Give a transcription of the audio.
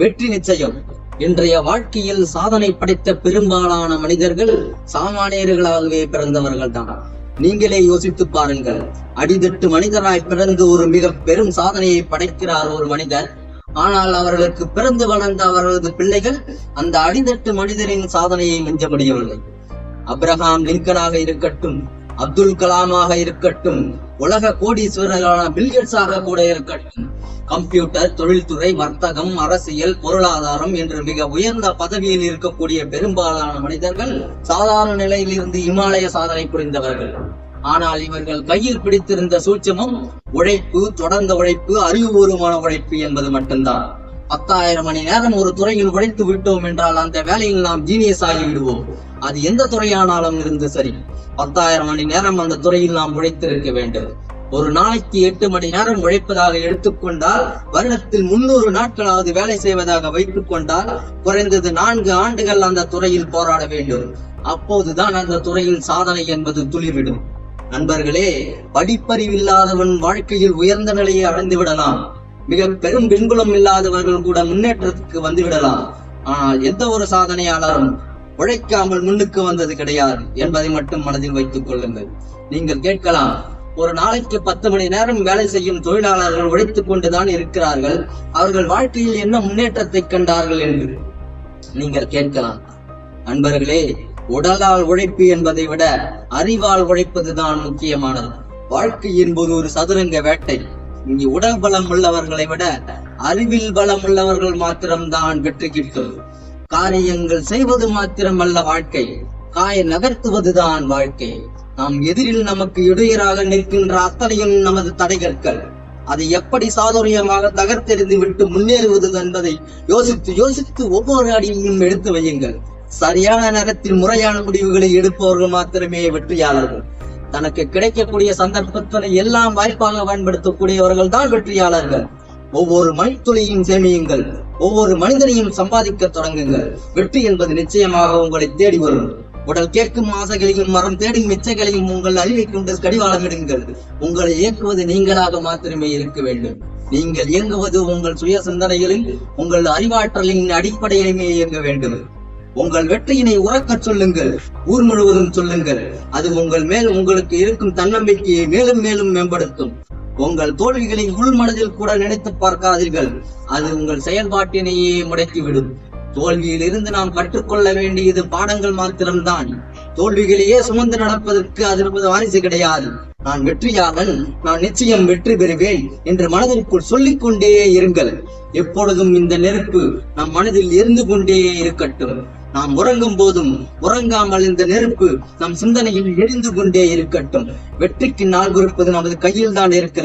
வெற்றி நிச்சயம். இன்றைய வாழ்க்கையில் சாதனை படைத்த பெரும்பாலான மனிதர்கள் சாமானியர்களாகவே பிறந்தவர்கள் தான் நீங்களே யோசித்து பாருங்கள் அடிதட்டு மனிதராய் பிறந்து ஒரு மிக பெரும் சாதனையை படைக்கிறார் ஒரு மனிதர். ஆனால் அவர்களுக்கு பிறந்து வளர்ந்த அவர்களது பிள்ளைகள் அந்த அடிதட்டு மனிதரின் சாதனையை மிஞ்ச முடியவில்லை. அப்ரஹாம் லிங்கனாக இருக்கட்டும் அப்துல் கலாமாக இருக்கட்டும் உலக கோடீஸ்வரர்களான பில்கேட்ஸாக கூட இருக்கட்டும் கம்ப்யூட்டர் தொழில்துறை வர்த்தகம் அரசியல் பொருளாதாரம் என்று மிக உயர்ந்த பதவியில் இருக்கக்கூடிய பெரும்பாலான மனிதர்கள் சாதாரண நிலையில் இருந்து இமாலய சாதனை புரிந்தவர்கள். ஆனால் இவர்கள் கையில் பிடித்திருந்த சூட்சமும் உழைப்பு தொடர்ந்த உழைப்பு அறிவுபூர்வமான உழைப்பு என்பது மட்டும்தான். பத்தாயிரம் மணி நேரம் ஒரு துறையில் உழைத்து விட்டோம் என்றால் அந்த வேலையில் நாம் ஜீனியஸ் ஆகி விடுவோம் அது எந்த துறையானாலும் இருந்து சரி. பத்தாயிரம் மணி நேரம் அந்த துறையில் நாம் உழைத்திருக்க வேண்டும். ஒரு நாளைக்கு எட்டு மணி நேரம் உழைப்பதாக எடுத்துக்கொண்டால் வருடத்தில் முன்னூறு நாட்களாவது வேலை செய்வதாக வைத்துக் கொண்டால் குறைந்தது நான்கு ஆண்டுகள் அந்த துறையில் போராட வேண்டும். அப்போதுதான் அந்த துறையில் சாதனை என்பது துளிர்விடும். நண்பர்களே படிப்பறிவில்லாதவன் வாழ்க்கையில் உயர்ந்த நிலையை அடைந்து விடலாம். மிக பெரும் பின்புலம் இல்லாதவர்கள் கூட முன்னேற்றத்துக்கு வந்துவிடலாம். ஆனால் எந்த ஒரு சாதனையாளரும் உழைக்காமல் முன்னுக்கு வந்தது கிடையாது என்பதை மட்டும் மனதில் வைத்துக் கொள்ளுங்கள். நீங்கள் கேட்கலாம் ஒரு நாளைக்கு பத்து மணி நேரம் வேலை செய்யும் தொழிலாளர்கள் உழைத்துக் கொண்டுதான் இருக்கிறார்கள். அவர்கள் வாழ்க்கையில் என்ன முன்னேற்றத்தை கண்டார்கள் என்று நீங்கள் கேட்கலாம். நண்பர்களே உடலால் உழைப்பு என்பதை விட அறிவால் உழைப்பதுதான் முக்கியமானது. வாழ்க்கை என்பது ஒரு சதுரங்க வேட்டை. உடல் பலம் உள்ளவர்களை விட அறிவில் பலம் உள்ளவர்கள் மாத்திரம்தான் வெற்றி கிட்டும். காரியங்கள் செய்வது மாத்திரம் அல்ல வாழ்க்கை காய நகர்த்துவதுதான் வாழ்க்கை. நாம் எதிரில் நமக்கு இடையராக நிற்கின்ற அத்தனையும் நமது தடைகற்கள். அதை எப்படி சாதுரியமாக தகர்த்தெறிந்து விட்டு முன்னேறுவது என்பதை யோசித்து யோசித்து ஒவ்வொரு அடியையும் எடுத்து வையுங்கள். சரியான நேரத்தில் முறையான முடிவுகளை எடுப்பவர்கள் மாத்திரமே வெற்றியாளர்கள். தனக்கு கிடைக்கக்கூடிய சந்தர்ப்பத்தினை எல்லாம் வாய்ப்பாக பயன்படுத்தக்கூடியவர்கள் தான் வெற்றியாளர்கள். ஒவ்வொரு மணித்துளியும் சேமியுங்கள். ஒவ்வொரு மனிதனையும் சம்பாதிக்க தொடங்குங்கள். வெற்றி என்பது நிச்சயமாக உங்களை தேடி வரும். உடல் கேட்கும் ஆசைகளையும் மரம் தேடும் மிச்சைகளையும் உங்கள் அறிவை கொண்டு கடிவாளமிடுங்கள் உங்களை இயக்குவது நீங்களாக மாத்திரமே இருக்க வேண்டும். நீங்கள் இயங்குவது உங்கள் சுய சிந்தனைகளில் உங்கள் அறிவாற்றலின் அடிப்படையிலுமே இயங்க வேண்டும். உங்கள் வெற்றியினை உறக்கச் சொல்லுங்கள். ஊர் முழுவதும் சொல்லுங்கள். அது உங்கள் மேல் உங்களுக்கு இருக்கும் தன்னம்பிக்கையை மேலும் மேலும் மேம்படுத்தும். உங்கள் தோல்விகளை உள்மனதில் கூட நினைத்து பார்க்காதீர்கள். அது உங்கள் செயல்பாட்டினையே முடக்கிவிடும். தோல்வியில் இருந்து நாம் கற்றுக்கொள்ள வேண்டியது பாடங்கள் மாத்திரம்தான். தோல்விகளையே சுமந்து நடப்பதற்கு அது வாரிசு கிடையாது. நான் வெற்றியாளன் நான் நிச்சயம் வெற்றி பெறுவேன் என்று மனதிற்குள் சொல்லிக் கொண்டே இருங்கள். எப்பொழுதும் இந்த நெருப்பு நம் மனதில் இருந்து கொண்டே இருக்கட்டும். நாம் உறங்கும் போதும் உறங்காமல் இந்த நெருப்பு நம் சிந்தனையில் எரிந்து கொண்டே இருக்கட்டும். வெற்றிக்கு நாள் குறிப்பது நமது கையில் தான் இருக்கிறது.